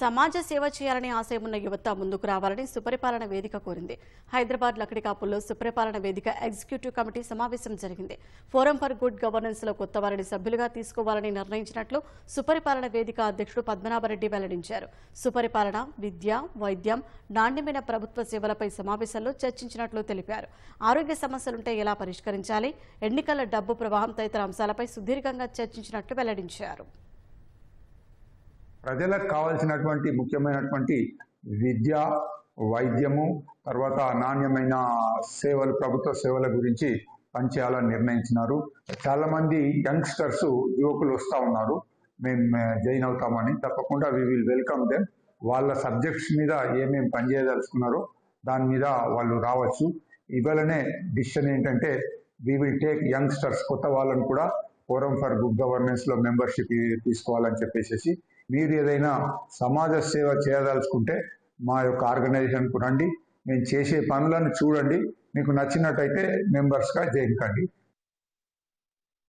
సమాజ సేవ చేయాలనే ఆశయం ఉన్న యువత ముందుకు రావాలని సుపరిపాలన వేదిక కోరింది. హైదరాబాద్ లక్కడికాపుల్లో సుపరిపాలన వేదిక ఎగ్జిక్యూటివ్ కమిటీ సమావేశం జరిగింది. ఫోరం ఫర్ గుడ్ గవర్నెన్స్లో కొత్త వారిని సభ్యులుగా తీసుకోవాలని నిర్ణయించినట్లు సుపరిపాలన వేదిక అధ్యక్షుడు పద్మనాభరెడ్డి వెల్లడించారు. సుపరిపాలన విద్య వైద్యం నాణ్యమైన ప్రభుత్వ సేవలపై సమావేశంలో చర్చించినట్లు తెలిపారు. ఆరోగ్య సమస్యలుంటే ఎలా పరిష్కరించాలి? ఎన్నికల డబ్బు ప్రవాహం తదితర అంశాలపై సుదీర్ఘంగా చర్చించినట్లు వెల్లడించారు. ప్రజలకు కావాల్సినటువంటి ముఖ్యమైనటువంటి విద్య వైద్యము తర్వాత నాణ్యమైన సేవలు ప్రభుత్వ సేవల గురించి పనిచేయాలని నిర్ణయించినారు. చాలా మంది యంగ్స్టర్స్ యువకులు వస్తూ ఉన్నారు. మేము జాయిన్ అవుతామని. తప్పకుండా వి విల్ వెల్కమ్ దెమ్ వాళ్ళ సబ్జెక్ట్స్ మీద ఏమేమి పనిచేయదలుచుకున్నారో దాని మీద వాళ్ళు రావచ్చు. ఇవాళనే డిసిషన్ ఏంటంటే వి విల్ టేక్ యంగ్స్టర్స్ కొత్త వాళ్ళని కూడా ఫోరం ఫర్ గుడ్ గవర్నెన్స్లో మెంబర్షిప్ తీసుకోవాలని చెప్పేసి మీరు ఏదైనా సమాజ సేవ చేయదలుచుకుంటే మా యొక్క ఆర్గనైజేషన్కు రండి. మేము చేసే పనులను చూడండి. మీకు నచ్చినట్టయితే మెంబర్స్గా జాయిన్ కండి.